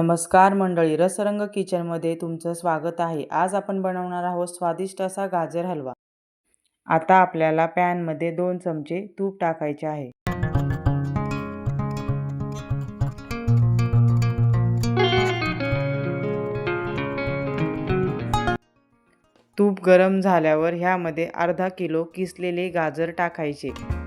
नमस्कार मंडळी रसरंग किचनमध्ये तुमचं स्वागत आहे. आज आपण बनवणार आहोत स्वादिष्ट असा गाजर हलवा. आता आपल्याला पॅनमध्ये दोन चमचे तूप टाकायचे आहे. तूप गरम झाल्यावर ह्यामध्ये अर्धा किलो किसलेले गाजर टाकायचे.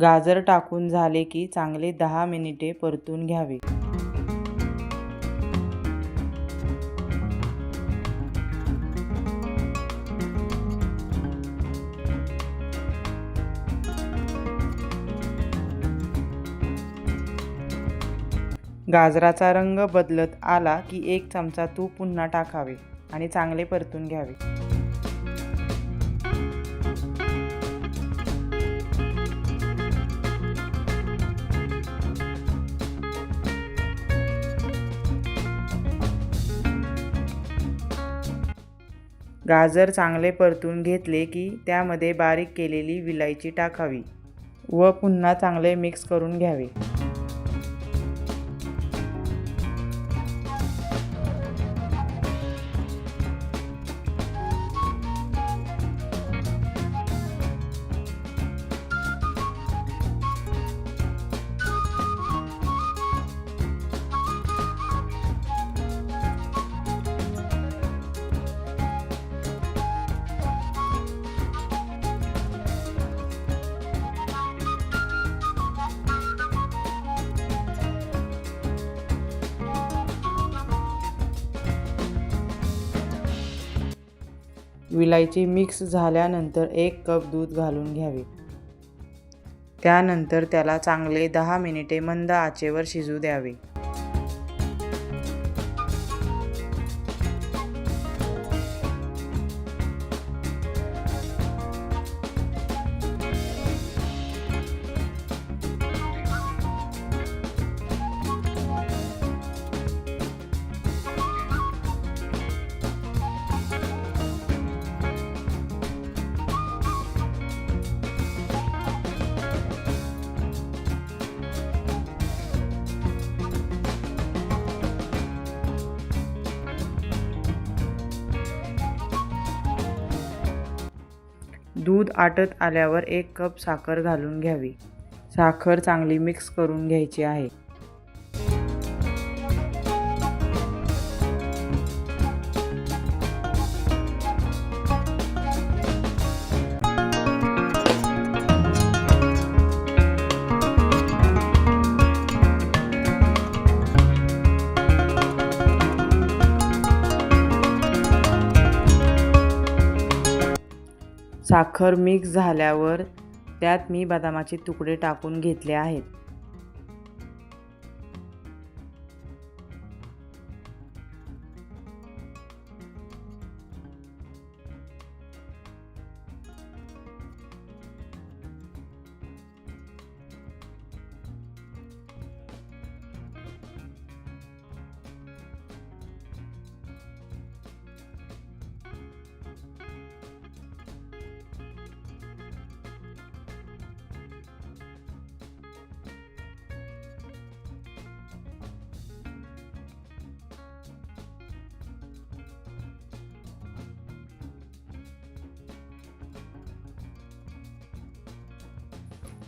गाजर टाकून झाले की चांगले दहा मिनिटे परतून घ्यावे. गाजराचा रंग बदलत आला की एक चमचा तूप पुन्हा टाकावे आणि चांगले परतून घ्यावे. गाजर चांगले परतून घेतले की त्यामध्ये बारीक केलेली विलायची टाकावी व पुन्हा चांगले मिक्स करून घ्यावे. विलायची मिक्स झाल्यानंतर एक कप दूध घालून घ्यावे. त्यानंतर त्याला चांगले दहा मिनिटे मंद आचेवर शिजू द्यावे. दूध आटत आल्यावर एक कप साखर घालून घ्यावी. साखर चांगली मिक्स करून घ्यायची आहे. साखर मिक्स झाल्यावर त्यात मी बदामाचे तुकडे टाकून घेतले आहेत.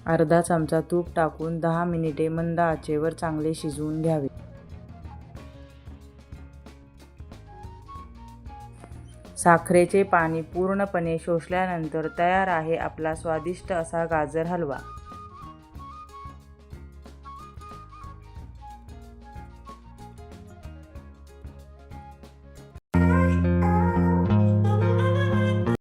अर्धा चमचा तूप टाकून दहा मिनिटे मंद आचेवर चांगले शिजवून घ्यावे. साखरेचे पाणी पूर्णपणे शोषल्यानंतर तयार आहे आपला स्वादिष्ट असा गाजर हलवा.